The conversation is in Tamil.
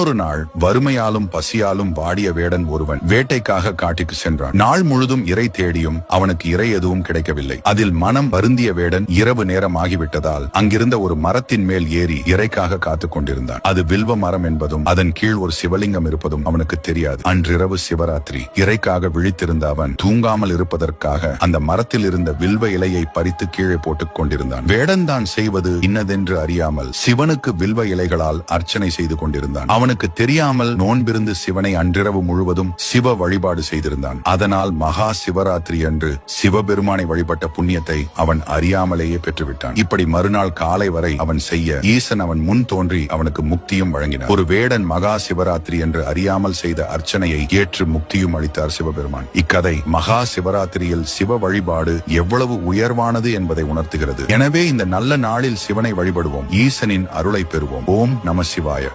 இன்னொரு நாள் வறுமையாலும் பசியாலும் வாடிய வேடன் ஒருவன் வேட்டைக்காக காட்டுக்கு சென்றான். நாள் முழுதும் இறை தேடியும் அவனுக்கு இறை எதுவும் கிடைக்கவில்லை. அதில் மனம் வருந்திய வேடன் இரவு நேரம் ஆகிவிட்டதால் அங்கிருந்த ஒரு மரத்தின் மேல் ஏறி இறைக்காக காத்துக் கொண்டிருந்தான். அது வில்வ மரம் என்பதும் அதன் கீழ் ஒரு சிவலிங்கம் இருப்பதும் அவனுக்கு தெரியாது. அன்றிரவு சிவராத்திரி இறைக்காக விழித்திருந்த அவன் தூங்காமல் இருப்பதற்காக அந்த மரத்தில் இருந்த வில்வ இலையை பறித்து கீழே போட்டுக் கொண்டிருந்தான். வேடன் தான் செய்வது இன்னதென்று அறியாமல் சிவனுக்கு வில்வ இலைகளால் அர்ச்சனை செய்து கொண்டிருந்தான். அவன் அவனுக்கு தெரியாமல் நோன்பிருந்து சிவனை அன்றிரவு முழுவதும் சிவ வழிபாடு செய்திருந்தான். அதனால் மகா சிவராத்திரி அன்று சிவபெருமானை வழிபட்ட புண்ணியத்தை அவன் அறியாமலேயே பெற்றுவிட்டான். இப்படி மறுநாள் காலை வரை அவன் செய்ய ஈசன் அவன் முன் தோன்றி அவனுக்கு முக்தியும் வழங்கினார் ஒரு வேடன் மகா சிவராத்திரி என்று அறியாமல் செய்த அர்ச்சனையை ஏற்று முக்தியும் அளித்தார் சிவபெருமான். இக்கதை மகா சிவராத்திரியில் சிவ வழிபாடு எவ்வளவு உயர்வானது என்பதை உணர்த்துகிறது. எனவே இந்த நல்ல நாளில் சிவனை வழிபடுவோம். ஈசனின் அருளை பெறுவோம். ஓம் நம சிவாய.